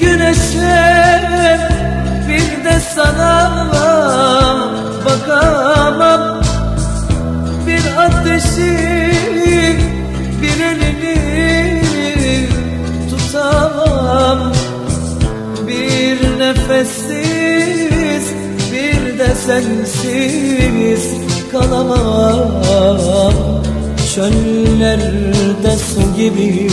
güneşe bir de sana bakamam. Bir ateşi bir elini tutamam. Bir nefessiz bir de sensiz kalamam. Çöllerde su gibi.